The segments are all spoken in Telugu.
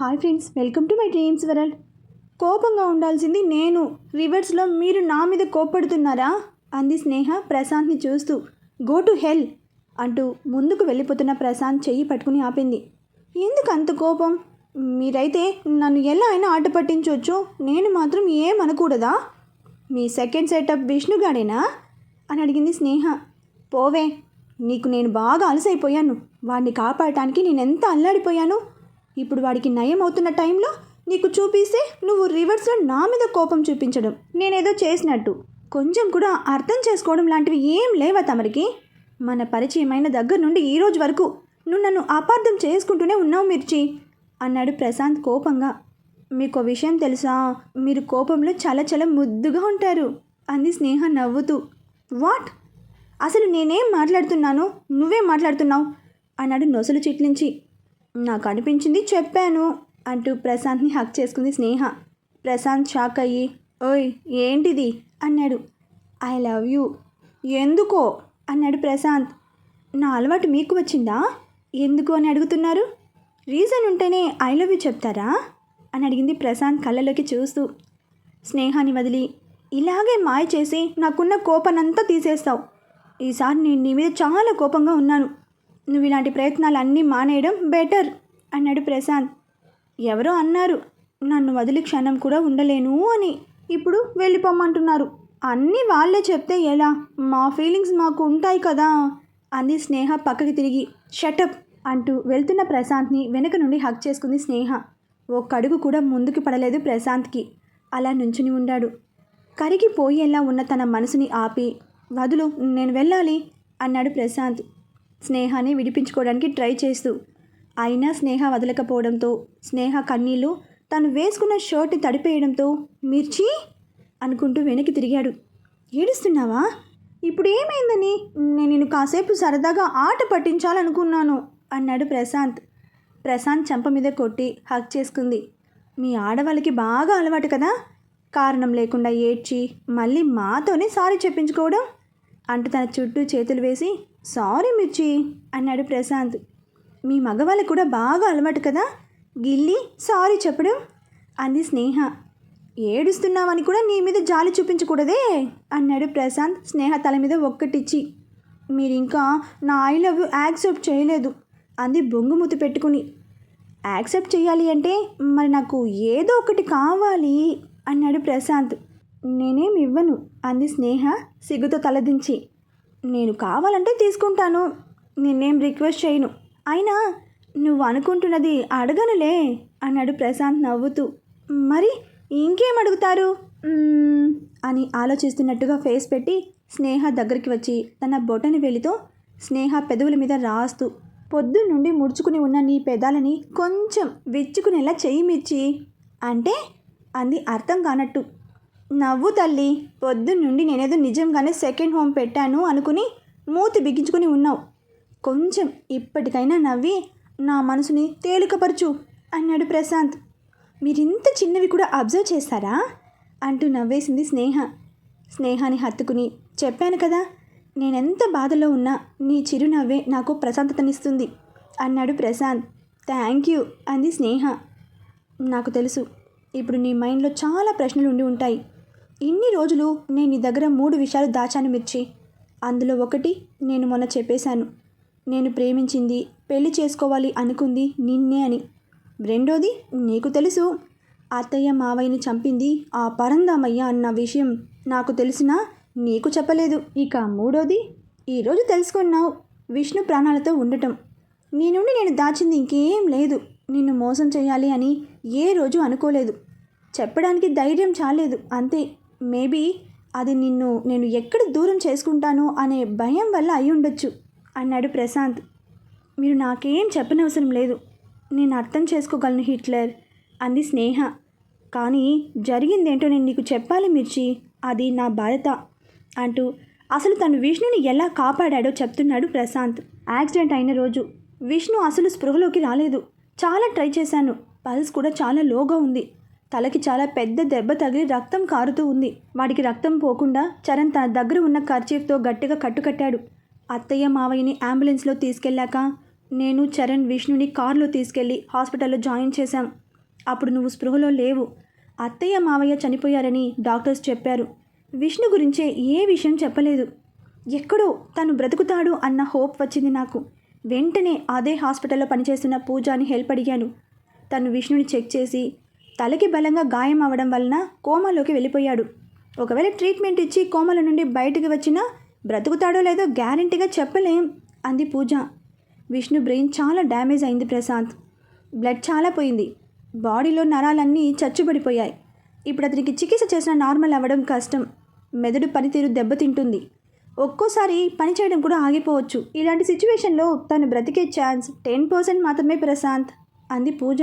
Hi friends welcome to my dreams world. కోపంగా ఉండాల్సింది నేను. రివర్స్లో మీరు నా మీద కోప్పడుతున్నారా? అంది స్నేహ ప్రశాంత్ని చూస్తూ. గో టు హెల్ అంటూ ముందుకు వెళ్ళిపోతున్న ప్రశాంత్ చెయ్యి పట్టుకుని ఆపింది. ఎందుకు అంత కోపం? మీరైతే నన్ను ఎలా అయినా ఆట పట్టించవచ్చు నేను మాత్రం ఏమనకూడదా మీ సెకండ్ సెటప్ విష్ణుగాడేనా? అని అడిగింది స్నేహ. పోవే నీకు నేను బాగా అలసైపోయాను. వాడిని కాపాడటానికి నేను ఎంత అల్లాడిపోయాను? ఇప్పుడు వాడికి నయం అవుతున్న టైంలో నీకు చూపిస్తే నువ్వు రివర్స్లో నా మీద కోపం చూపించడం. నేనేదో చేసినట్టు. కొంచెం కూడా అర్థం చేసుకోవడం లాంటివి ఏం లేవా తమరికి? మన పరిచయమైన దగ్గర నుండి ఈ రోజు వరకు నువ్వు నన్ను అపార్థం చేసుకుంటూనే ఉన్నావు మిర్చి అన్నాడు ప్రశాంత్ కోపంగా. మీకు ఒక విషయం తెలుసా? మీరు కోపంలో చాలా చాలా ముద్దుగా ఉంటారు అంది స్నేహ నవ్వుతూ. వాట్? అసలు నేనేం మాట్లాడుతున్నాను? నువ్వేం మాట్లాడుతున్నావు? అన్నాడు నొసలు చిట్లించి. నాకు అనిపించింది చెప్పాను అంటూ ప్రశాంత్ని హక్ చేసుకుంది స్నేహ. ప్రశాంత్ షాక్ అయ్యి ఓయ్ ఏంటిది? అన్నాడు. I love you. ఎందుకో? అన్నాడు ప్రశాంత్. నా అలవాటు మీకు వచ్చిందా? ఎందుకు? అని అడుగుతున్నారు. రీజన్ ఉంటేనే ఐ లవ్ యూ చెప్తారా? అని అడిగింది ప్రశాంత్ కళ్ళలోకి చూస్తూ. స్నేహాన్ని వదిలి ఇలాగే మాయ చేసి నాకున్న కోపనంతా తీసేస్తావు. ఈసారి నేను నీ మీద చాలా కోపంగా ఉన్నాను. నువ్వు ఇలాంటి ప్రయత్నాలు అన్నీ మానేయడం బెటర్ అన్నాడు ప్రశాంత్. ఎవరో అన్నారు నన్ను వదిలి క్షణం కూడా ఉండలేను అని. ఇప్పుడు వెళ్ళిపోమ్మంటున్నారు. అన్నీ వాళ్ళే చెప్తే ఎలా? మా ఫీలింగ్స్ మాకు ఉంటాయి కదా? అంది స్నేహ పక్కకి తిరిగి. షటప్ అంటూ వెళ్తున్న ప్రశాంత్ని వెనక నుండి హక్ చేసుకుంది స్నేహ. ఒక్క అడుగు కూడా ముందుకు పడలేదు ప్రశాంత్కి. అలా నుంచుని ఉండాడు. కరిగిపోయేలా ఉన్న తన మనసుని ఆపి వదులు నేను వెళ్ళాలి అన్నాడు ప్రశాంత్. స్నేహాన్ని విడిపించుకోవడానికి ట్రై చేస్తూ అయినా స్నేహ వదలకపోవడంతో స్నేహ కన్నీళ్ళు తను వేసుకున్న షర్ట్ తడిపేయడంతో మిర్చి అనుకుంటూ వెనక్కి తిరిగాడు. ఏడుస్తున్నావా? ఇప్పుడు ఏమైందని? నేను నిన్ను కాసేపు సరదాగా ఆట పట్టించాలనుకున్నాను అన్నాడు ప్రశాంత్. ప్రశాంత్ చెంప మీద కొట్టి హక్ చేసుకుంది. మీ ఆడవాళ్ళకి బాగా అలవాటు కదా? కారణం లేకుండా ఏడ్చి మళ్ళీ మాతోనే సారీ చెప్పించుకోవడం? అంటూ తన చుట్టూ చేతులు వేసి సారీ మిర్చి అన్నాడు ప్రశాంత్. మీ మగవాళ్ళకి కూడా బాగా అలవాటు కదా? గిల్లి సారీ చెప్పడం? అంది స్నేహ. ఏడుస్తున్నావని కూడా నీ మీద జాలి చూపించకూడదే? అన్నాడు ప్రశాంత్ స్నేహ తల మీద ఒక్కటిచ్చి. మీరు ఇంకా నా ఐ లవ్ యాక్సెప్ట్ చేయలేదు అంది బొంగుమూతి పెట్టుకుని. యాక్సెప్ట్ చేయాలి అంటే మరి నాకు ఏదో ఒకటి కావాలి అన్నాడు ప్రశాంత్. నేనేం ఇవ్వను అంది స్నేహ సిగ్గుతో తలదించి. నేను కావాలంటే తీసుకుంటాను. నిన్నేం రిక్వెస్ట్ చేయను. అయినా నువ్వు అనుకుంటున్నది అడగనులే అన్నాడు ప్రశాంత్ నవ్వుతూ. మరి ఇంకేం అడుగుతారు? అని ఆలోచిస్తున్నట్టుగా ఫేస్ పెట్టి స్నేహ దగ్గరికి వచ్చి తన బొటని వేలితో స్నేహ పెదవుల మీద రాస్తూ పొద్దు నుండి ముడుచుకుని ఉన్న నీ పెదాలని కొంచెం విచ్చుకునేలా చెయ్యి మిర్చి. అంటే అంది అర్థం కానట్టు. నవ్వు తల్లి పొద్దు నుండి నేనేదో నిజంగానే సెకండ్ హోమ్ పెట్టాను అనుకుని మూతి బిగించుకుని ఉన్నావు. కొంచెం ఇప్పటికైనా నవ్వి నా మనసుని తేలికపరచు అన్నాడు ప్రశాంత్. మీరింత చిన్నవి కూడా అబ్జర్వ్ చేస్తారా? అంటూ నవ్వేసింది స్నేహ. స్నేహాన్ని హత్తుకుని చెప్పాను కదా నేనెంత బాధలో ఉన్నా నీ చిరునవ్వే నాకు ప్రశాంతతనిస్తుంది అన్నాడు ప్రశాంత్. థ్యాంక్ యూ అంది స్నేహ. నాకు తెలుసు ఇప్పుడు నీ మైండ్లో చాలా ప్రశ్నలు ఉండి ఉంటాయి. ఇన్ని రోజులు నేను నీ దగ్గర మూడు విషయాలు దాచాను మిర్చి. అందులో ఒకటి నేను మొన్న చెప్పేశాను. నేను ప్రేమించింది పెళ్ళి చేసుకోవాలి అనుకుంది నిన్నే అని. రెండోది నీకు తెలుసు అత్తయ్య మావయ్యని చంపింది ఆ పరందామయ్య అన్న విషయం నాకు తెలిసినా నీకు చెప్పలేదు. ఇక మూడోది ఈరోజు తెలుసుకున్నావు విష్ణు ప్రాణాలతో ఉండటం. నీ నుండి నేను దాచింది ఇంకేం లేదు. నిన్ను మోసం చేయాలి అని ఏ రోజు అనుకోలేదు. చెప్పడానికి ధైర్యం చాలేదు అంతే. మేబీ అది నిన్ను నేను ఎక్కడ దూరం చేసుకుంటానో అనే భయం వల్ల అయి ఉండొచ్చు అన్నాడు ప్రశాంత్. మీరు నాకేం చెప్పనవసరం లేదు. నేను అర్థం చేసుకోగలను హిట్లర్ అంది స్నేహ. కానీ జరిగిందేంటో నేను నీకు చెప్పాలి మిర్చి అది నా బాధ్యత అంటూ అసలు తను విష్ణుని ఎలా కాపాడాడో చెప్తున్నాడు ప్రశాంత్. యాక్సిడెంట్ అయిన రోజు విష్ణు అసలు స్పృహలోకి రాలేదు. చాలా ట్రై చేశాను. పల్స్ కూడా చాలా లోగా ఉంది. తలకి చాలా పెద్ద దెబ్బ తగిలి రక్తం కారుతూ ఉంది. వాడికి రక్తం పోకుండా చరణ్ తన దగ్గర ఉన్న కర్చీఫ్తో గట్టిగా కట్టుకట్టాడు. అత్తయ్య మావయ్యని అంబులెన్స్లో తీసుకెళ్ళాక నేను చరణ్ విష్ణుని కారులో తీసుకెళ్ళి హాస్పిటల్లో జాయిన్ చేశాం. అప్పుడు నువ్వు స్పృహలో లేవు. అత్తయ్య మావయ్య చనిపోయారని డాక్టర్స్ చెప్పారు. విష్ణు గురించే ఏ విషయం చెప్పలేదు. ఎక్కడో తను బ్రతుకుతాడు అన్న హోప్ వచ్చింది నాకు. వెంటనే అదే హాస్పిటల్లో పనిచేస్తున్న పూజాని హెల్ప్ అడిగాను. తను విష్ణుని చెక్ చేసి తలకి బలంగా గాయం అవ్వడం వలన కోమాలోకి వెళ్ళిపోయాడు. ఒకవేళ ట్రీట్మెంట్ ఇచ్చి కోమల నుండి బయటకు వచ్చినా బ్రతుకుతాడో లేదో గ్యారంటీగా చెప్పలేం అంది పూజ. విష్ణు బ్రెయిన్ చాలా డ్యామేజ్ అయింది ప్రశాంత్. బ్లడ్ చాలా పోయింది. బాడీలో నరాలన్నీ చచ్చుబడిపోయాయి. ఇప్పుడు అతనికి చికిత్స చేసిన నార్మల్ అవ్వడం కష్టం. మెదడు పనితీరు దెబ్బతింటుంది. ఒక్కోసారి పని చేయడం కూడా ఆగిపోవచ్చు. ఇలాంటి సిచ్యువేషన్లో తను బ్రతికే ఛాన్స్ టెన్ పర్సెంట్ మాత్రమే ప్రశాంత్ అంది పూజ.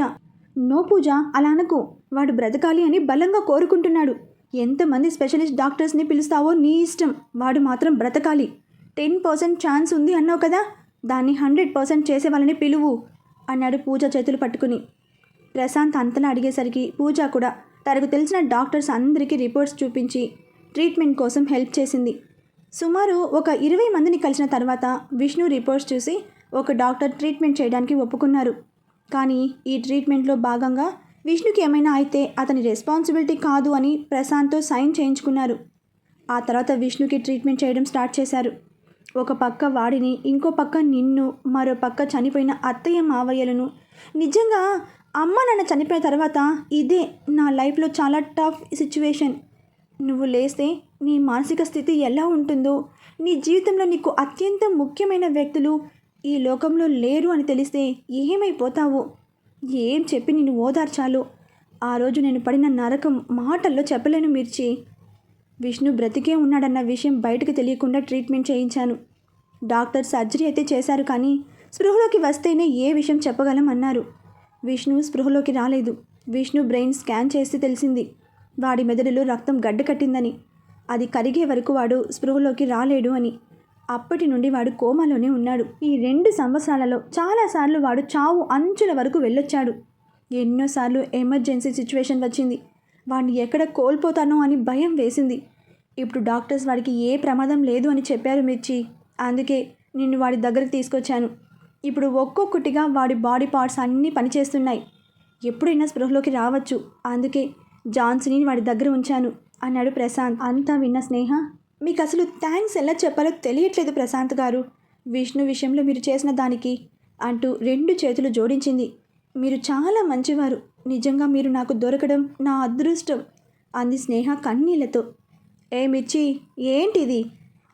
నో పూజ అలా అనకు. వాడు బ్రతకాలి అని బలంగా కోరుకుంటున్నాడు. ఎంతమంది స్పెషలిస్ట్ డాక్టర్స్ని పిలుస్తావో నీ ఇష్టం. వాడు మాత్రం బ్రతకాలి. టెన్ పర్సెంట్ ఛాన్స్ ఉంది అన్నావు కదా? దాన్ని హండ్రెడ్ పర్సెంట్ చేసే వాళ్ళని పిలువు అన్నాడు పూజ చేతులు పట్టుకుని. ప్రశాంత్ అంతలా అడిగేసరికి పూజ కూడా తనకు తెలిసిన డాక్టర్స్ అందరికీ రిపోర్ట్స్ చూపించి ట్రీట్మెంట్ కోసం హెల్ప్ చేసింది. సుమారు ఒక ఇరవై మందిని కలిసిన తర్వాత విష్ణు రిపోర్ట్స్ చూసి ఒక డాక్టర్ ట్రీట్మెంట్ చేయడానికి ఒప్పుకున్నారు. కానీ ఈ ట్రీట్మెంట్లో భాగంగా విష్ణుకి ఏమైనా అయితే అతని రెస్పాన్సిబిలిటీ కాదు అని ప్రశాంత్తో సైన్ చేయించుకున్నారు. ఆ తర్వాత విష్ణుకి ట్రీట్మెంట్ చేయడం స్టార్ట్ చేశారు. ఒక పక్క వాడిని ఇంకో పక్క నిన్ను మరో పక్క చనిపోయిన అత్తయ్య మావయ్యలను. నిజంగా అమ్మ నాన్న చనిపోయిన తర్వాత ఇదే నా లైఫ్లో చాలా టఫ్ సిచ్యువేషన్. నువ్వు లేస్తే నీ మానసిక స్థితి ఎలా ఉంటుందో నీ జీవితంలో నీకు అత్యంత ముఖ్యమైన వ్యక్తులు ఈ లోకంలో లేరు అని తెలిస్తే ఏమైపోతావో? ఏం చెప్పి నిన్ను ఓదార్చాలో? ఆ రోజు నేను పడిన నరకం మాటల్లో చెప్పలేను మిర్చి. విష్ణు బ్రతికే ఉన్నాడన్న విషయం బయటకు తెలియకుండా ట్రీట్మెంట్ చేయించాను. డాక్టర్ సర్జరీ అయితే చేశారు కానీ స్పృహలోకి వస్తేనే ఏ విషయం చెప్పగలం అన్నారు. విష్ణు స్పృహలోకి రాలేదు. విష్ణు బ్రెయిన్ స్కాన్ చేస్తే తెలిసింది. వాడి మెదడులో రక్తం గడ్డ కట్టిందని. అది కరిగే వరకు వాడు స్పృహలోకి రాలేడు అని. అప్పటి నుండి వాడు కోమాలోనే ఉన్నాడు. ఈ రెండు సంవత్సరాలలో చాలాసార్లు వాడు చావు అంచుల వరకు వెళ్ళొచ్చాడు. ఎన్నోసార్లు ఎమర్జెన్సీ సిచ్యువేషన్ వచ్చింది. వాడిని ఎక్కడ కోల్పోతానో అని భయం వేసింది. ఇప్పుడు డాక్టర్స్ వాడికి ఏ ప్రమాదం లేదు అని చెప్పారు మిర్చి. అందుకే నిన్ను వాడి దగ్గరికి తీసుకొచ్చాను. ఇప్పుడు ఒక్కొక్కటిగా వాడి బాడీ పార్ట్స్ అన్నీ పనిచేస్తున్నాయి. ఎప్పుడైనా స్పృహలోకి రావచ్చు. అందుకే జాన్సీని వాడి దగ్గర ఉంచాను అన్నాడు ప్రశాంత్. అంతా విన్న స్నేహ మీకు అసలు థ్యాంక్స్ ఎలా చెప్పాలో తెలియట్లేదు ప్రశాంత్ గారు. విష్ణు విషయంలో మీరు చేసిన దానికి అంటూ రెండు చేతులు జోడించింది. మీరు చాలా మంచివారు. నిజంగా మీరు నాకు దొరకడం నా అదృష్టం అంది స్నేహ కన్నీళ్ళతో. ఏ మిర్చి ఏంటిది?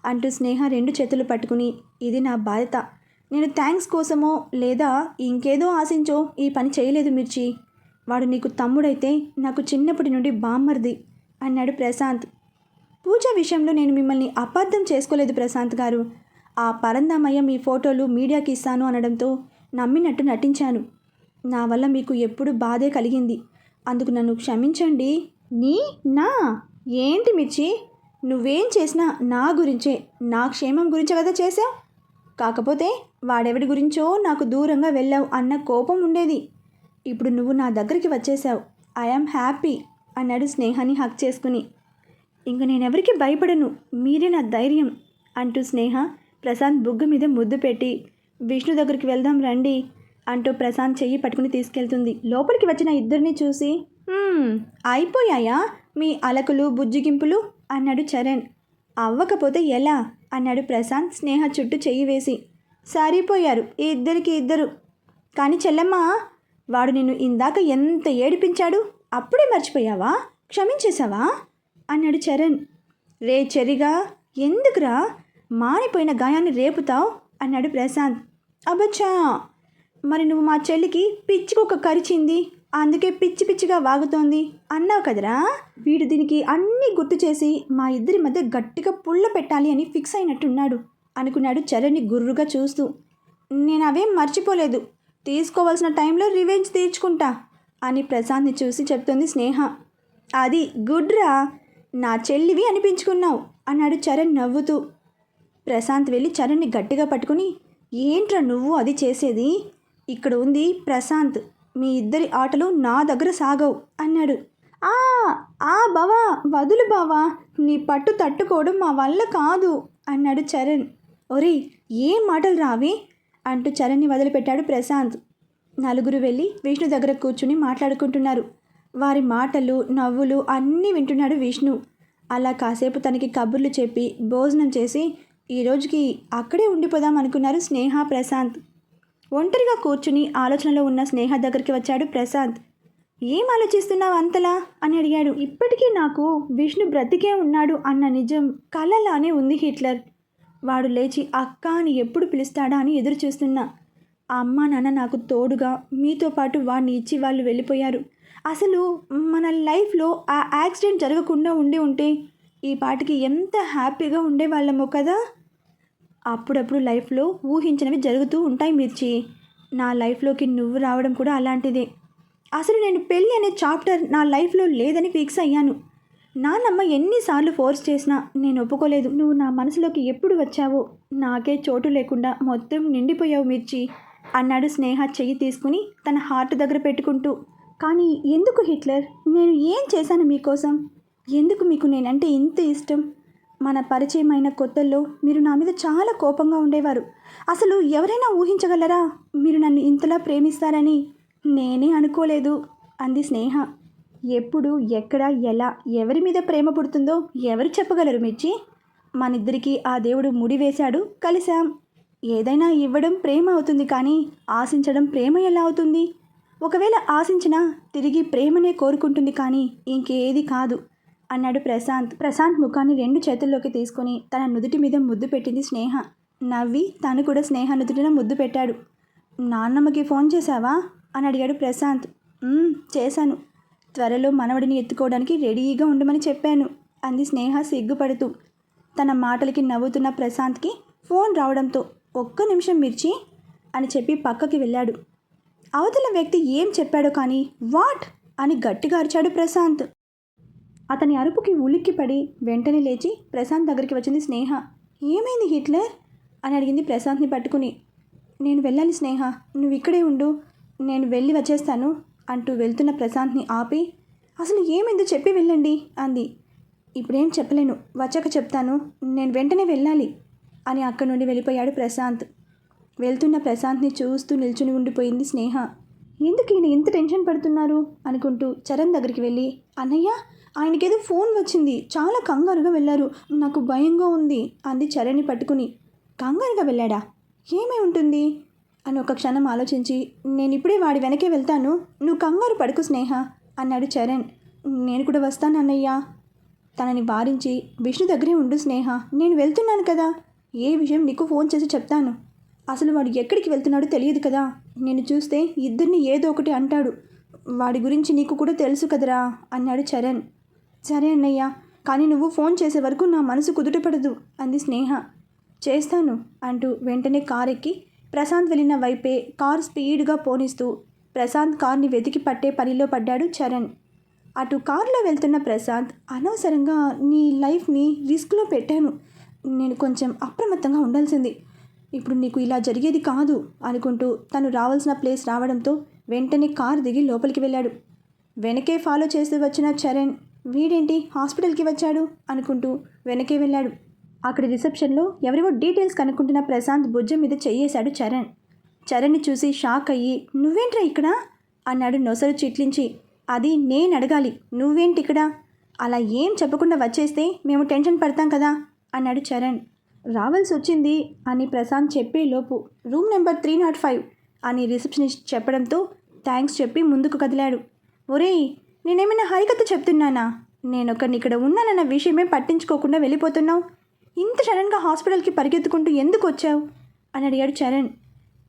అంటూ స్నేహ రెండు చేతులు పట్టుకుని ఇది నా బాధ్యత. నేను థ్యాంక్స్ కోసమో లేదా ఇంకేదో ఆశించో ఈ పని చేయలేదు మిర్చి. వాడు నీకు తమ్ముడైతే నాకు చిన్నప్పటి నుండి బామ్మర్ది అన్నాడు ప్రశాంత్. పూజ విషయంలో నేను మిమ్మల్ని అపార్థం చేసుకోలేదు ప్రశాంత్ గారు. ఆ పరందామయ్య మీ ఫోటోలు మీడియాకి ఇస్తాను అనడంతో నమ్మినట్టు నటించాను. నా వల్ల మీకు ఎప్పుడు బాధే కలిగింది. అందుకు నన్ను క్షమించండి. నీ? నా? ఏంటి మిర్చి? నువ్వేం చేసినా నా గురించే. నా క్షేమం గురించే కదా చేసావు కాకపోతే వాడెవడి గురించో నాకు దూరంగా వెళ్ళావు అన్న కోపం ఉండేది. ఇప్పుడు నువ్వు నా దగ్గరికి వచ్చేసావు ఐఆమ్ హ్యాపీ అన్నాడు స్నేహాన్ని హక్ చేసుకుని. ఇంక నేనెవరికి భయపడను. మీరే నా ధైర్యం అంటూ స్నేహ ప్రశాంత్ బుగ్గ మీద ముద్దు పెట్టి విష్ణు దగ్గరికి వెళ్దాం రండి అంటూ ప్రశాంత్ చెయ్యి పట్టుకుని తీసుకెళ్తుంది. లోపలికి వచ్చిన ఇద్దరిని చూసి అయిపోయాయా మీ అలకలు బుజ్జిగింపులు? అన్నాడు చరణ్. అవ్వకపోతే ఎలా? అన్నాడు ప్రశాంత్ స్నేహ చుట్టూ చెయ్యి వేసి. సరిపోయారు ఈ ఇద్దరికి ఇద్దరు. కానీ చెల్లెమ్మ వాడు నిన్ను ఇందాక ఎంత ఏడిపించాడు? అప్పుడే మర్చిపోయావా? క్షమించేశావా? అన్నాడు చరణ్. రే చెరిగా ఎందుకురా? మానిపోయిన గాయాన్ని రేపుతావు? అన్నాడు ప్రశాంత్. అబ్బచ్చా! మరి నువ్వు మా చెల్లికి పిచ్చికొక కరిచింది. అందుకే పిచ్చి పిచ్చిగా వాగుతోంది. అన్నావు కదరా? వీడు దీనికి అన్నీ గుర్తు చేసి మా ఇద్దరి మధ్య గట్టిగా పుల్ల పెట్టాలి అని ఫిక్స్ అయినట్టున్నాడు అనుకున్నాడు చరణ్ని గుర్రుగా చూస్తూ. నేను అవేం మర్చిపోలేదు. తీసుకోవాల్సిన టైంలో రివెంజ్ తీర్చుకుంటా అని ప్రశాంత్ని చూసి చెప్తోంది స్నేహ. అది గుడ్రా? నా చెల్లివి అనిపించుకున్నావు అన్నాడు చరణ్ నవ్వుతూ. ప్రశాంత్ వెళ్ళి చరణ్ని గట్టిగా పట్టుకుని ఏంట్రా నువ్వు అది చేసేది? ఇక్కడ ఉంది ప్రశాంత్ మీ ఇద్దరి ఆటలు నా దగ్గర సాగవు అన్నాడు. ఆ ఆ బావా వదులు బావా నీ పట్టు తట్టుకోవడం మా వల్ల కాదు అన్నాడు చరణ్. ఒరేయ్ ఏం మాటలు రావి? అంటూ చరణ్ని వదిలిపెట్టాడు ప్రశాంత్. నలుగురు వెళ్ళి విష్ణు దగ్గర కూర్చుని మాట్లాడుకుంటున్నారు. వారి మాటలు నవ్వులు అన్నీ వింటున్నాడు విష్ణు. అలా కాసేపు తనకి కబుర్లు చెప్పి భోజనం చేసి ఈ రోజుకి అక్కడే ఉండిపోదాం అనుకున్నారు స్నేహ ప్రశాంత్. ఒంటరిగా కూర్చుని ఆలోచనలో ఉన్న స్నేహ దగ్గరికి వచ్చాడు ప్రశాంత్. ఏం ఆలోచిస్తున్నావు అంతలా? అని అడిగాడు. ఇప్పటికీ నాకు విష్ణు బ్రతికే ఉన్నాడు అన్న నిజం కలలానే ఉంది హిట్లర్. వాడు లేచి అక్క అని ఎప్పుడు పిలుస్తాడా అని ఎదురు చూస్తున్నా ఆ అమ్మ నాన్న నాకు తోడుగా మీతో పాటు వాడిని ఇచ్చి వాళ్ళు వెళ్ళిపోయారు. అసలు మన లైఫ్లో ఆ యాక్సిడెంట్ జరగకుండా ఉండి ఉంటే ఈ పాటికి ఎంత హ్యాపీగా ఉండేవాళ్ళమో కదా? అప్పుడప్పుడు లైఫ్లో ఊహించినవి జరుగుతూ ఉంటాయి మిర్చి. నా లైఫ్లోకి నువ్వు రావడం కూడా అలాంటిదే. అసలు నేను పెళ్ళి అనే చాప్టర్ నా లైఫ్లో లేదని ఫిక్స్ అయ్యాను. నాన్నమ్మ ఎన్నిసార్లు ఫోర్స్ చేసినా నేను ఒప్పుకోలేదు. నువ్వు నా మనసులోకి ఎప్పుడు వచ్చావో నాకే చోటు లేకుండా మొత్తం నిండిపోయావు మిర్చి అన్నాడు స్నేహ చెయ్యి తీసుకుని తన హార్ట్ దగ్గర పెట్టుకుంటూ. కానీ ఎందుకు హిట్లర్? నేను ఏం చేశాను మీకోసం? ఎందుకు మీకు నేనంటే ఇంత ఇష్టం? మన పరిచయమైన కొత్తల్లో మీరు నా మీద చాలా కోపంగా ఉండేవారు. అసలు ఎవరైనా ఊహించగలరా? మీరు నన్ను ఇంతలా ప్రేమిస్తారని? నేనే అనుకోలేదు అంది స్నేహ. ఎప్పుడు ఎక్కడ ఎలా ఎవరి మీద ప్రేమ పుడుతుందో ఎవరు చెప్పగలరు మిర్చి? మనిద్దరికీ ఆ దేవుడు ముడి వేశాడు కలిశాం. ఏదైనా ఇవ్వడం ప్రేమ అవుతుంది కానీ ఆశించడం ప్రేమ ఎలా అవుతుంది? ఒకవేళ ఆశించినా తిరిగి ప్రేమనే కోరుకుంటుంది కానీ ఇంకేది కాదు అన్నాడు ప్రశాంత్. ప్రశాంత్ ముఖాన్ని రెండు చేతుల్లోకి తీసుకొని తన నుదుటి మీద ముద్దు పెట్టింది స్నేహ. నవ్వి తను కూడా స్నేహ నుదుటిన ముద్దు పెట్టాడు. నాన్నమ్మకి ఫోన్ చేశావా? అని అడిగాడు ప్రశాంత్. చేశాను. త్వరలో మనవడిని ఎత్తుకోవడానికి రెడీగా ఉండమని చెప్పాను అంది స్నేహ సిగ్గుపడుతూ. తన మాటలకి నవ్వుతున్న ప్రశాంత్కి ఫోన్ రావడంతో ఒక్క నిమిషం మిర్చి అని చెప్పి పక్కకి వెళ్ళాడు. అవతల వ్యక్తి ఏం చెప్పాడో కానీ వాట్ అని గట్టిగా అరిచాడు ప్రశాంత్. అతని అరుపుకి ఉలిక్కిపడి వెంటనే లేచి ప్రశాంత్ దగ్గరికి వచ్చింది స్నేహ. ఏమైంది హిట్లర్? అని అడిగింది ప్రశాంత్ని పట్టుకుని. నేను వెళ్ళాలి స్నేహ. నువ్వు ఇక్కడే ఉండు. నేను వెళ్ళి వచ్చేస్తాను అంటూ వెళ్తున్న ప్రశాంత్ని ఆపి అసలు ఏమైందో చెప్పి వెళ్ళండి అంది. ఇప్పుడేం చెప్పలేను. వచ్చాక చెప్తాను. నేను వెంటనే వెళ్ళాలి అని అక్కడి నుండి వెళ్ళిపోయాడు ప్రశాంత్. వెళ్తున్న ప్రశాంత్ని చూస్తూ నిల్చుని ఉండిపోయింది స్నేహ. ఎందుకు ఈయన ఇంత టెన్షన్ పడుతున్నారు? అనుకుంటూ చరణ్ దగ్గరికి వెళ్ళి అన్నయ్య ఆయనకేదో ఫోన్ వచ్చింది. చాలా కంగారుగా వెళ్ళారు. నాకు భయంగా ఉంది అంది చరణ్ని పట్టుకుని. కంగారుగా వెళ్ళాడా? ఏమై ఉంటుంది? అని ఒక క్షణం ఆలోచించి నేను ఇప్పుడే వాడి వెనకే వెళ్తాను. నువ్వు కంగారు పడుకు స్నేహ అన్నాడు చరణ్. నేను కూడా వస్తాను అన్నయ్య తనని వారించి విష్ణు దగ్గరే ఉండు స్నేహ. నేను వెళ్తున్నాను కదా. ఏ విషయం నీకు ఫోన్ చేసి చెప్తాను. అసలు వాడు ఎక్కడికి వెళ్తున్నాడో తెలియదు కదా. నేను చూస్తే ఇద్దరిని ఏదో ఒకటి అంటాడు. వాడి గురించి నీకు కూడా తెలుసు కదరా అన్నాడు చరణ్. సరే అన్నయ్య కానీ నువ్వు ఫోన్ చేసే వరకు నా మనసు కుదుటపడదు అంది స్నేహ. చేస్తాను అంటూ వెంటనే కార్ ఎక్కి ప్రశాంత్ వెళ్ళిన వైపే కార్ స్పీడ్గా పోనిస్తూ ప్రశాంత్ కార్ని వెతికి పట్టే పనిలో పడ్డాడు చరణ్. అటు కారులో వెళ్తున్న ప్రశాంత్ అనవసరంగా నీ లైఫ్ని రిస్క్లో పెట్టాను. నేను కొంచెం అప్రమత్తంగా ఉండాల్సింది. ఇప్పుడు నీకు ఇలా జరిగేది కాదు అనుకుంటూ తను రావాల్సిన ప్లేస్ రావడంతో వెంటనే కారు దిగి లోపలికి వెళ్ళాడు. వెనకే ఫాలో చేస్తూ వచ్చిన చరణ్ వీడేంటి? హాస్పిటల్కి వచ్చాడు? అనుకుంటూ వెనకే వెళ్ళాడు. అక్కడ రిసెప్షన్లో ఎవరివో డీటెయిల్స్ కనుక్కుంటున్న ప్రశాంత్ భుజం మీద చెయ్యేశాడు చరణ్. చరణ్ని చూసి షాక్ అయ్యి నువ్వేంట్రా ఇక్కడ? అన్నాడు నొసరు చిట్లించి. అది నేను అడగాలి. నువ్వేంటి ఇక్కడ? అలా ఏం చెప్పకుండా వచ్చేస్తే మేము టెన్షన్ పడతాం కదా? అన్నాడు చరణ్. రావాల్సి వచ్చింది అని ప్రశాంత్ చెప్పే లోపు room number three not five అని రిసెప్షనిస్ట్ చెప్పడంతో థ్యాంక్స్ చెప్పి ముందుకు కదిలాడు. ఒరేయ్ నేనేమైనా హరికథ చెప్తున్నానా? నేనొకరిని ఇక్కడ ఉన్నానన్న విషయమే పట్టించుకోకుండా వెళ్ళిపోతున్నావు? ఇంత సడన్గా హాస్పిటల్కి పరిగెత్తుకుంటూ ఎందుకు వచ్చావు అని అడిగాడు చరణ్.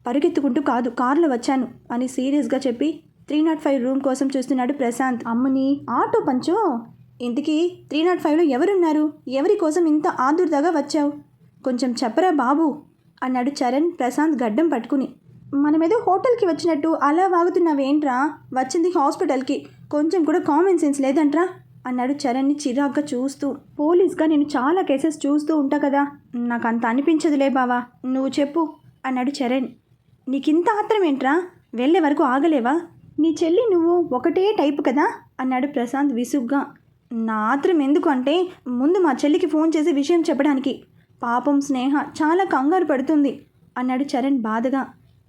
పరిగెత్తుకుంటూ కాదు కారులో వచ్చాను అని సీరియస్గా చెప్పి త్రీ నాట్ ఫైవ్ రూమ్ కోసం చూస్తున్నాడు ప్రశాంత్. అమ్మని ఆటో పంచో? ఇంతకీ త్రీ నాట్ ఫైవ్లో ఎవరున్నారు? ఎవరి కోసం ఇంత ఆదుర్దాగా వచ్చావు? కొంచెం చెప్పరా బాబు? అన్నాడు చరణ్ ప్రశాంత్ గడ్డం పట్టుకుని. మనమేదో హోటల్కి వచ్చినట్టు అలా వాగుతున్నావేంట్రా? వచ్చింది హాస్పిటల్కి. కొంచెం కూడా కామన్ సెన్స్ లేదంట్రా? అన్నాడు చరణ్ని చిరాగ్గా చూస్తూ. పోలీస్గా నేను చాలా కేసెస్ చూస్తూ ఉంటా కదా. నాకు అంత అనిపించదులే బావా. నువ్వు చెప్పు అన్నాడు చరణ్. నీకింత ఆత్రం ఏంట్రా వెళ్ళే వరకు ఆగలేవా? నీ చెల్లి నువ్వు ఒకటే టైపు కదా? అన్నాడు ప్రశాంత్ విసుగ్గా. నా ఆత్రం ఎందుకు అంటే ముందు మా చెల్లికి ఫోన్ చేసి విషయం చెప్పడానికి. పాపం స్నేహ చాలా కంగారు పడుతుంది అన్నాడు చరణ్ బాధగా.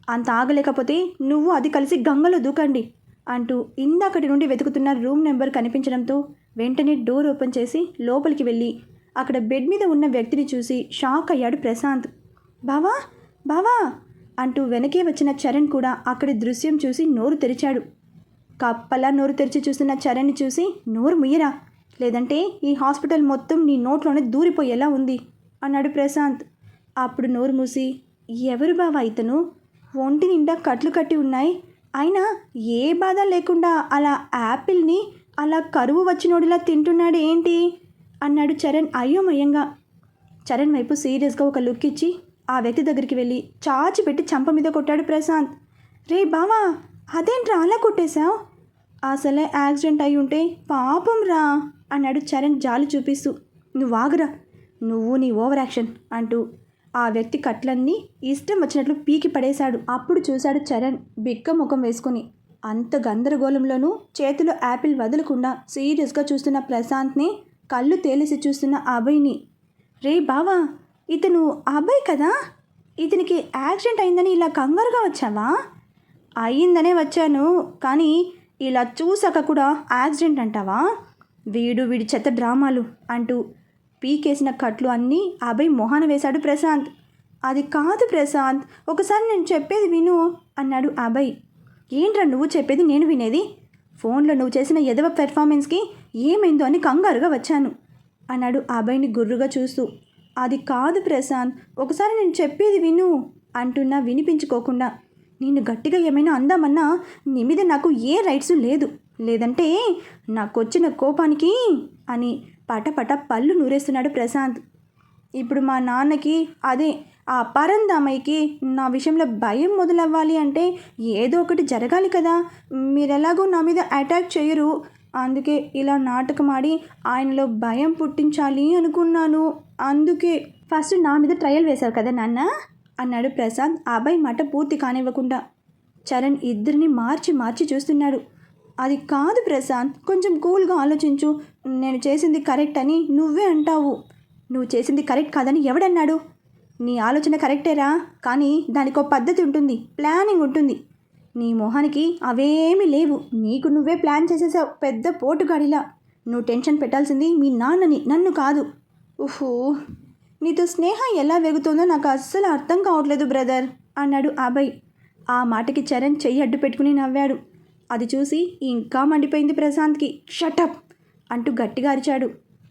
అంత ఆగలేకపోతే నువ్వు అది కలిసి గంగలో దూకండి అంటూ ఇందాకటి నుండి వెతుకుతున్న రూమ్ నెంబర్ కనిపించడంతో వెంటనే డోర్ ఓపెన్ చేసి లోపలికి వెళ్ళి అక్కడ బెడ్ మీద ఉన్న వ్యక్తిని చూసి షాక్ అయ్యాడు ప్రశాంత్. బావా బావా అంటూ వెనకే వచ్చిన చరణ్ కూడా అక్కడి దృశ్యం చూసి నోరు తెరిచాడు. కప్పలా నోరు తెరిచి చూస్తున్న చరణ్ని చూసి నోరు ముయ్యరా? లేదంటే ఈ హాస్పిటల్ మొత్తం నీ నోట్లోనే దూరిపోయేలా ఉంది. అన్నాడు ప్రశాంత్. అప్పుడు నోరు మూసి ఎవరు బావా ఇతను? ఒంటి నిండా కట్లు కట్టి ఉన్నాయి. అయినా ఏ బాధ లేకుండా అలా యాపిల్ని అలా కరువు వచ్చినోడిలా తింటున్నాడు ఏంటి? అన్నాడు చరణ్ అయోమయంగా. చరణ్ వైపు సీరియస్గా ఒక లుక్ ఇచ్చి ఆ వ్యక్తి దగ్గరికి వెళ్ళి చాచి పెట్టి చంప మీద కొట్టాడు ప్రశాంత్. రే బావా అదేంట్రా అలా కొట్టేశావు? అసలే యాక్సిడెంట్ అయి ఉంటే పాపం రా అన్నాడు చరణ్ జాలి చూపిస్తూ. నువ్వు ఆగురా నువ్వు నీ ఓవర్ యాక్షన్ అంటూ ఆ వ్యక్తి కట్లన్నీ ఇష్టం వచ్చినట్లు పీకి పడేశాడు. అప్పుడు చూశాడు చరణ్ బిక్క ముఖం వేసుకుని. అంత గందరగోళంలోనూ చేతిలో యాపిల్ వదలకుండా సీరియస్గా చూస్తున్న ప్రశాంత్ని కళ్ళు తేలిసి చూస్తున్న అభయ్ని. రే బావా ఇతను అభయ్ కదా? ఇతనికి యాక్సిడెంట్ అయిందని ఇలా కంగారుగా వచ్చావా? అయ్యిందనే వచ్చాను కానీ ఇలా చూసాక కూడా యాక్సిడెంట్ అంటావా? వీడు వీడి చెత్త డ్రామాలు అంటూ పీకేసిన కట్లు అన్నీ అభయ్ మొహాన వేశాడు ప్రశాంత్. అది కాదు ప్రశాంత్ ఒకసారి నేను చెప్పేది విను అన్నాడు అభయ్. ఏంట్రా నువ్వు చెప్పేది నేను వినేది? ఫోన్లో నువ్వు చేసిన ఎదవ పెర్ఫార్మెన్స్కి ఏమైందో అని కంగారుగా వచ్చాను అన్నాడు అభయ్ని గుర్రుగా చూస్తూ. అది కాదు ప్రశాంత్ ఒకసారి నేను చెప్పేది విను అంటున్నా వినిపించుకోకుండా. నిన్ను గట్టిగా ఏమైనా అందామన్నా నీ మీద నాకు ఏ రైట్స్ లేదు. లేదంటే నాకొచ్చిన కోపానికి అని పటపట పళ్ళు నూరేస్తున్నాడు ప్రశాంత్. ఇప్పుడు మా నాన్నకి అదే ఆ పరందామయ్యకి నా విషయంలో భయం మొదలవ్వాలి అంటే ఏదో ఒకటి జరగాలి కదా. మీరెలాగో నా మీద అటాక్ చేయరు. అందుకే ఇలా నాటకం ఆడి ఆయనలో భయం పుట్టించాలి అనుకున్నాను. అందుకే ఫస్ట్ నా మీద ట్రయల్ వేశారు కదా నాన్న అన్నాడు ప్రశాంత్. అబ్బాయి మాట పూర్తి కానివ్వకుండా. చరణ్ ఇద్దరిని మార్చి మార్చి చూస్తున్నాడు. అది కాదు ప్రశాంత్. కొంచెం కూల్గా ఆలోచించు. నేను చేసింది కరెక్ట్ అని నువ్వే అంటావు. నువ్వు చేసింది కరెక్ట్ కాదని ఎవడన్నాడు? నీ ఆలోచన కరెక్టేరా? కానీ దానికి ఒక పద్ధతి ఉంటుంది. ప్లానింగ్ ఉంటుంది. నీ మొహానికి అవేమీ లేవు. నీకు నువ్వే ప్లాన్ చేసేసావు. పెద్ద పోటుగాడిలా. నువ్వు టెన్షన్ పెట్టాల్సింది మీ నాన్నని. నన్ను కాదు. ఉహూ నీతో స్నేహం ఎలా వెగుతుందో నాకు అస్సలు అర్థం కావట్లేదు బ్రదర్ అన్నాడు అభయ్. ఆ మాటకి చరణ్ చెయ్యి అడ్డు పెట్టుకుని నవ్వాడు. అది చూసి ఇంకా మండిపోయింది ప్రశాంత్కి. షటప్ అంటూ గట్టిగా అరిచాడు.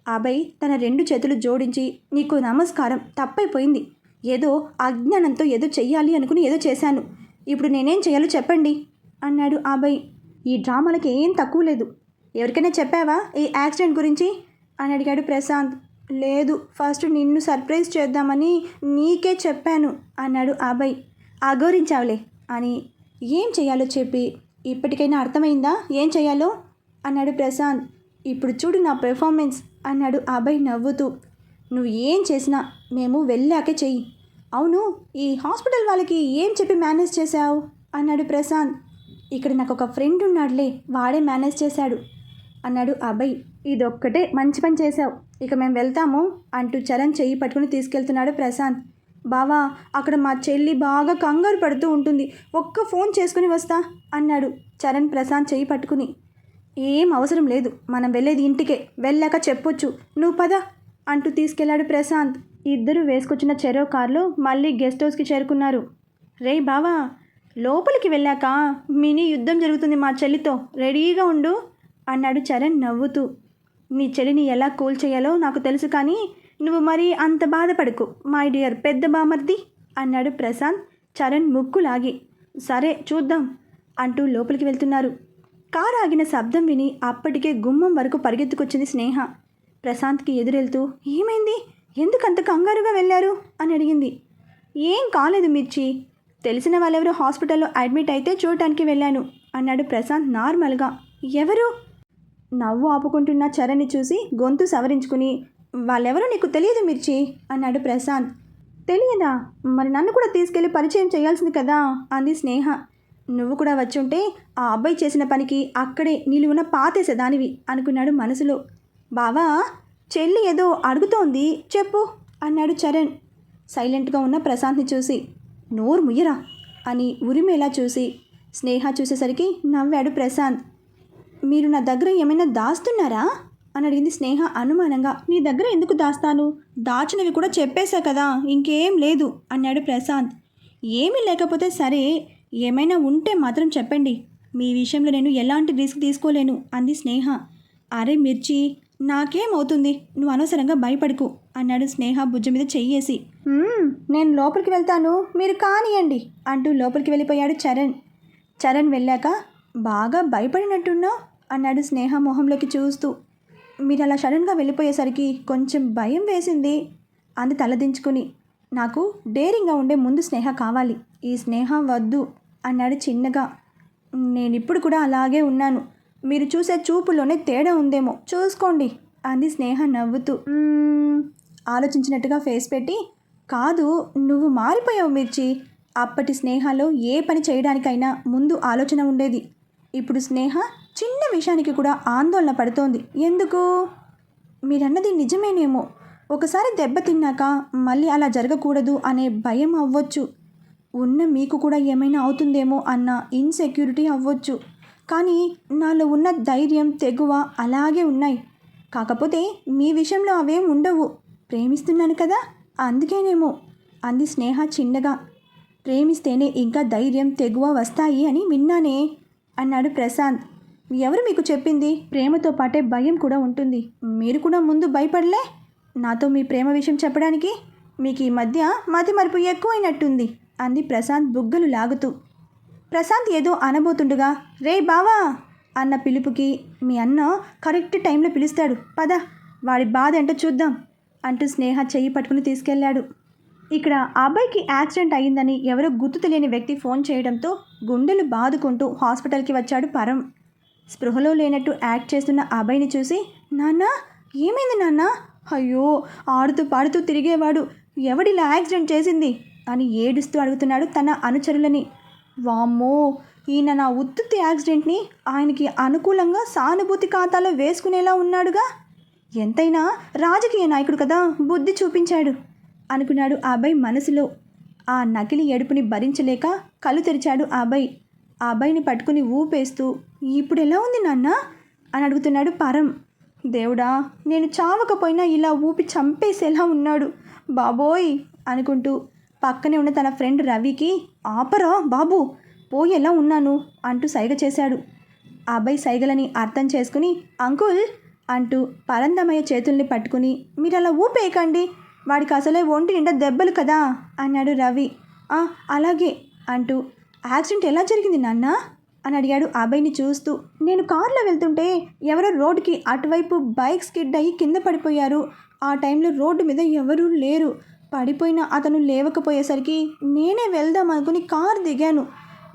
అభయ్ తన రెండు చేతులు జోడించి నీకు నమస్కారం తప్పైపోయింది. ఏదో అజ్ఞానంతో ఏదో చెయ్యాలి అనుకుని ఏదో చేశాను. ఇప్పుడు నేనేం చేయాలో చెప్పండి అన్నాడు అభయ్. ఈ డ్రామాలకి ఏం తక్కువ లేదు. ఎవరికైనా చెప్పావా ఈ యాక్సిడెంట్ గురించి? అని అడిగాడు ప్రశాంత్. లేదు ఫస్ట్ నిన్ను సర్ప్రైజ్ చేద్దామని నీకే చెప్పాను అన్నాడు అభయ్. అగౌరించావులే అని ఏం చేయాలో చెప్పి ఇప్పటికైనా అర్థమైందా? ఏం చేయాలో అన్నాడు ప్రశాంత్. ఇప్పుడు చూడు నా పెర్ఫార్మెన్స్ అన్నాడు అభయ్ నవ్వుతూ. నువ్వు ఏం చేసినా మేము వెళ్ళాకే చెయ్యి. అవును ఈ హాస్పిటల్ వాళ్ళకి ఏం చెప్పి మేనేజ్ చేశావు? అన్నాడు ప్రశాంత్. ఇక్కడ నాకు ఒక ఫ్రెండ్ ఉన్నాడులే వాడే మేనేజ్ చేశాడు అన్నాడు అభయ్. ఇదొక్కటే మంచి పని చేశావు. ఇక మేము వెళ్తాము అంటూ చరణ్ చెయ్యి పట్టుకుని తీసుకెళ్తున్నాడు ప్రశాంత్. బావా అక్కడ మా చెల్లి బాగా కంగారు పడుతూ ఉంటుంది. ఒక్క ఫోన్ చేసుకుని వస్తా అన్నాడు చరణ్ ప్రశాంత్ చెయ్యి పట్టుకుని. ఏం అవసరం లేదు మనం వెళ్ళేది ఇంటికే వెళ్ళాక చెప్పొచ్చు. నువ్వు పద అంటూ తీసుకెళ్ళాడు ప్రశాంత్. ఇద్దరు వేసుకొచ్చిన చెరో కారులో మళ్ళీ గెస్ట్ హౌస్కి చేరుకున్నారు. రేయ్ బావా లోపలికి వెళ్ళాక మినీ యుద్ధం జరుగుతుంది మా చెల్లితో రెడీగా ఉండు అన్నాడు చరణ్ నవ్వుతూ. నీ చెల్లిని ఎలా కూల్ చేయాలో నాకు తెలుసు కానీ నువ్వు మరీ అంత బాధపడకు మై డియర్ పెద్ద బామర్ది అన్నాడు ప్రశాంత్ చరణ్ ముక్కు లాగి సరే చూద్దాం అంటూ లోపలికి వెళ్తున్నారు. కారు ఆగిన శబ్దం విని అప్పటికే గుమ్మం వరకు పరిగెత్తుకొచ్చింది స్నేహ. ప్రశాంత్కి ఎదురెళ్తూ ఏమైంది? ఎందుకంత కంగారుగా వెళ్ళారు? అని అడిగింది. ఏం కాలేదు మిర్చి. తెలిసిన వాళ్ళెవరో హాస్పిటల్లో అడ్మిట్ అయితే చూడటానికి వెళ్ళాను అన్నాడు ప్రశాంత్ నార్మల్గా. ఎవరు? నవ్వు ఆపుకుంటున్న చరణ్ని చూసి గొంతు సవరించుకుని వాళ్ళెవరో నీకు తెలియదు మిర్చి అన్నాడు ప్రశాంత్. తెలియదా? మరి నన్ను కూడా తీసుకెళ్ళి పరిచయం చేయాల్సింది కదా? అంది స్నేహ. నువ్వు కూడా వచ్చుంటే ఆ అబ్బాయి చేసిన పనికి అక్కడే నిలువున పాతేసేదానివి అనుకున్నాడు మనసులో. బావా చెల్లి ఏదో అడుగుతోంది చెప్పు అన్నాడు చరణ్. సైలెంట్గా ఉన్న ప్రశాంత్ని చూసి నోరు ముయ్యరా? అని ఉరిమేలా చూసి స్నేహ చూసేసరికి నవ్వాడు ప్రశాంత్. మీరు నా దగ్గర ఏమైనా దాస్తున్నారా? అని అడిగింది స్నేహ అనుమానంగా. నీ దగ్గర ఎందుకు దాస్తాను? దాచినవి కూడా చెప్పేశా కదా ఇంకేం లేదు అన్నాడు ప్రశాంత్. ఏమీ లేకపోతే సరే ఏమైనా ఉంటే మాత్రం చెప్పండి. మీ విషయంలో నేను ఎలాంటి రిస్క్ తీసుకోలేను అంది స్నేహ. అరే మిర్చి నాకేమవుతుంది? నువ్వు అనవసరంగా భయపడకు అన్నాడు స్నేహ భుజం మీద చెయ్యేసి. నేను లోపలికి వెళ్తాను మీరు కానియండి అంటూ లోపలికి వెళ్ళిపోయాడు చరణ్. చరణ్ వెళ్ళాక బాగా భయపడినట్టున్నావు? అన్నాడు స్నేహ మొహంలోకి చూస్తూ. మీరు అలా సడన్గా వెళ్ళిపోయేసరికి కొంచెం భయం వేసింది. అంది తలదించుకుని నాకు డేరింగ్గా ఉండే ముందు స్నేహ కావాలి. ఈ స్నేహ వద్దు అన్నాడు చిన్నగా. నేను ఇప్పుడు కూడా అలాగే ఉన్నాను. మీరు చూసే చూపులోనే తేడా ఉందేమో. చూసుకోండి అంది స్నేహ నవ్వుతూ. ఆలోచించినట్టుగా ఫేస్ పెట్టి. కాదు నువ్వు మారిపోయావు మిర్చి. అప్పటి స్నేహలో ఏ పని చేయడానికైనా ముందు ఆలోచన ఉండేది. ఇప్పుడు స్నేహ విషయానికి కూడా ఆందోళన పడుతోంది. ఎందుకు? మీరన్నది నిజమేనేమో. ఒకసారి దెబ్బతిన్నాక మళ్ళీ అలా జరగకూడదు అనే భయం అవ్వచ్చు. ఉన్న మీకు కూడా ఏమైనా అవుతుందేమో అన్న ఇన్సెక్యూరిటీ అవ్వచ్చు. కానీ నాలో ఉన్న ధైర్యం తెగువ అలాగే ఉన్నాయి. కాకపోతే మీ విషయంలో అవేం ఉండవు. ప్రేమిస్తున్నాను కదా? అందుకేనేమో. అంది స్నేహ చిన్నగా. ప్రేమిస్తేనే ఇంకా ధైర్యం తెగువ వస్తాయి అని విన్నానే అన్నాడు ప్రశాంత్. ఎవరు మీకు చెప్పింది? ప్రేమతో పాటే భయం కూడా ఉంటుంది. మీరు కూడా ముందు భయపడలే? నాతో మీ ప్రేమ విషయం చెప్పడానికి మీకు ఈ మధ్య మతి మరుపు ఎక్కువైనట్టుంది అంది ప్రశాంత్ బుగ్గలు లాగుతూ. ప్రశాంత్ ఏదో అనబోతుండగా రే బావా! అన్న పిలుపుకి మీ అన్న కరెక్ట్ టైంలో పిలుస్తాడు. పద వాడి బాధ ఏంటో చూద్దాం అంటూ స్నేహ చెయ్యి పట్టుకుని తీసుకెళ్ళాడు. ఇక్కడ ఆ అబ్బాయికి యాక్సిడెంట్ అయ్యిందని ఎవరో గుర్తు తెలియని వ్యక్తి ఫోన్ చేయడంతో గుండెలు బాదుకుంటూ హాస్పిటల్కి వచ్చాడు పరం. స్పృహలో లేనట్టు యాక్ట్ చేస్తున్న ఆ అబ్బాయిని చూసి నాన్న ఏమైంది నాన్న? అయ్యో ఆడుతూ పాడుతూ తిరిగేవాడు ఎవడిలా యాక్సిడెంట్ చేసింది? అని ఏడుస్తూ అడుగుతున్నాడు తన అనుచరులని. వామ్మో ఈయన నా ఉత్తుత్తి యాక్సిడెంట్ని ఆయనకి అనుకూలంగా సానుభూతి ఖాతాలో వేసుకునేలా ఉన్నాడుగా? ఎంతైనా రాజకీయ నాయకుడు కదా బుద్ధి చూపించాడు అనుకున్నాడు ఆ అబ్బాయి మనసులో. ఆ నకిలీ ఏడుపుని భరించలేక కళ్ళు తెరిచాడు ఆ అబ్బాయి. ఆ అబ్బాయిని పట్టుకుని ఊపేస్తూ ఇప్పుడు ఎలా ఉంది నాన్న? అని అడుగుతున్నాడు పరం. దేవుడా నేను చావకపోయినా ఇలా ఊపి చంపేసేలా ఉన్నాడు. బాబోయ్! అనుకుంటూ పక్కనే ఉన్న తన ఫ్రెండ్ రవికి ఆపరా బాబు పోయేలా ఉన్నాను? అంటూ సైగ చేశాడు. ఆ అబ్బాయి సైగలని అర్థం చేసుకుని అంకుల్! అంటూ పరందమయ్య చేతుల్ని పట్టుకుని మీరు అలా ఊపేయకండి. వాడికి అసలే ఒంటి నిండా దెబ్బలు కదా? అన్నాడు రవి. అలాగే అంటూ యాక్సిడెంట్ ఎలా జరిగింది నాన్న? అని అడిగాడు ఆ అబ్బాయిని చూస్తూ. నేను కారులో వెళ్తుంటే ఎవరో రోడ్డుకి అటువైపు బైక్ స్కిడ్ అయ్యి కింద పడిపోయారు. ఆ టైంలో రోడ్డు మీద ఎవరూ లేరు. పడిపోయిన అతను లేవకపోయేసరికి నేనే వెళ్దాం అనుకుని కారు దిగాను.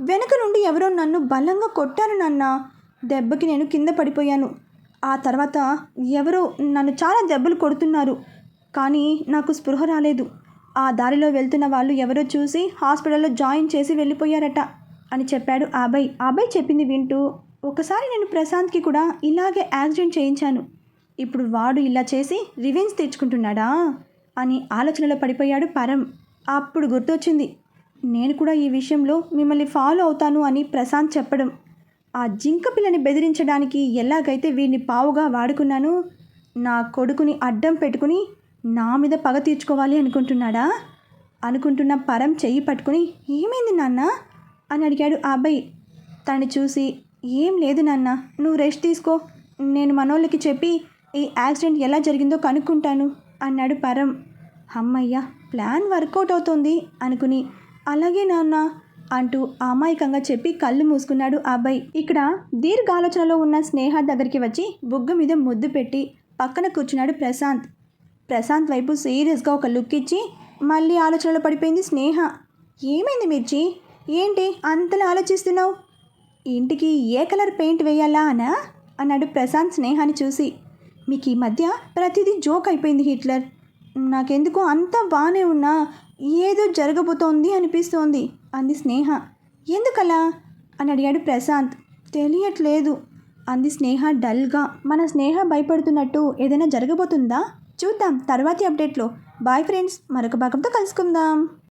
వెనక నుండి ఎవరో నన్ను బలంగా కొట్టారు నాన్న. దెబ్బకి నేను కింద పడిపోయాను. ఆ తర్వాత ఎవరో నన్ను చాలా దెబ్బలు కొడుతున్నారు. కానీ నాకు స్పృహ రాలేదు. ఆ దారిలో వెళ్తున్న వాళ్ళు ఎవరో చూసి హాస్పిటల్లో జాయిన్ చేసి వెళ్ళిపోయారట అని చెప్పాడు ఆ అబ్బాయి అబ్బాయి చెప్పింది వింటూ ఒకసారి నేను ప్రశాంత్కి కూడా ఇలాగే యాక్సిడెంట్ చేయించాను. ఇప్పుడు వాడు ఇలా చేసి రివెంజ్ తెచ్చుకుంటున్నాడా? అని ఆలోచనలో పడిపోయాడు పరం. అప్పుడు గుర్తొచ్చింది నేను కూడా ఈ విషయంలో మిమ్మల్ని ఫాలో అవుతాను అని ప్రశాంత్ చెప్పడం. ఆ జింక పిల్లని బెదిరించడానికి ఎలాగైతే వీడిని పావుగా వాడుకున్నాను నా కొడుకుని అడ్డం పెట్టుకుని నా మీద పగ తీర్చుకోవాలి అనుకుంటున్నాడా? అనుకుంటున్న పరం చెయ్యి పట్టుకుని ఏమైంది నాన్న? అని అడిగాడు ఆ అబ్బాయి. తను చూసి ఏం లేదు నాన్న నువ్వు రెస్ట్ తీసుకో. నేను మనోళ్ళకి చెప్పి ఈ యాక్సిడెంట్ ఎలా జరిగిందో కనుక్కుంటాను అన్నాడు పరం. అమ్మయ్య ప్లాన్ వర్కౌట్ అవుతుంది అనుకుని అలాగే నాన్న అంటూ అమాయకంగా చెప్పి కళ్ళు మూసుకున్నాడు ఆ అబ్బాయి. ఇక్కడ దీర్ఘ ఆలోచనలో ఉన్న స్నేహ దగ్గరికి వచ్చి బుగ్గ మీద ముద్దు పెట్టి పక్కన కూర్చున్నాడు ప్రశాంత్. ప్రశాంత్ వైపు సీరియస్గా ఒక లుక్ ఇచ్చి మళ్ళీ ఆలోచనలో పడిపోయింది స్నేహ. ఏమైంది మిర్చి? ఏంటి అంతలా ఆలోచిస్తున్నావు? ఇంటికి ఏ కలర్ పెయింట్ వేయాలా అనా? అన్నాడు ప్రశాంత్ స్నేహాన్ని చూసి. మీకు ఈ మధ్య ప్రతిదీ జోక్ అయిపోయింది హిట్లర్. నాకెందుకో అంతా బాగానే ఉన్నా ఏదో జరగబోతోంది అనిపిస్తోంది అంది స్నేహ. ఎందుకలా? అని అడిగాడు ప్రశాంత్. తెలియట్లేదు అంది స్నేహ డల్గా. మన స్నేహ భయపడుతున్నట్టు ఏదైనా జరగబోతుందా? చూద్దాం తర్వాతి అప్డేట్లో. బాయ్ ఫ్రెండ్స్ మరొక భాగంతో కలుసుకుందాం.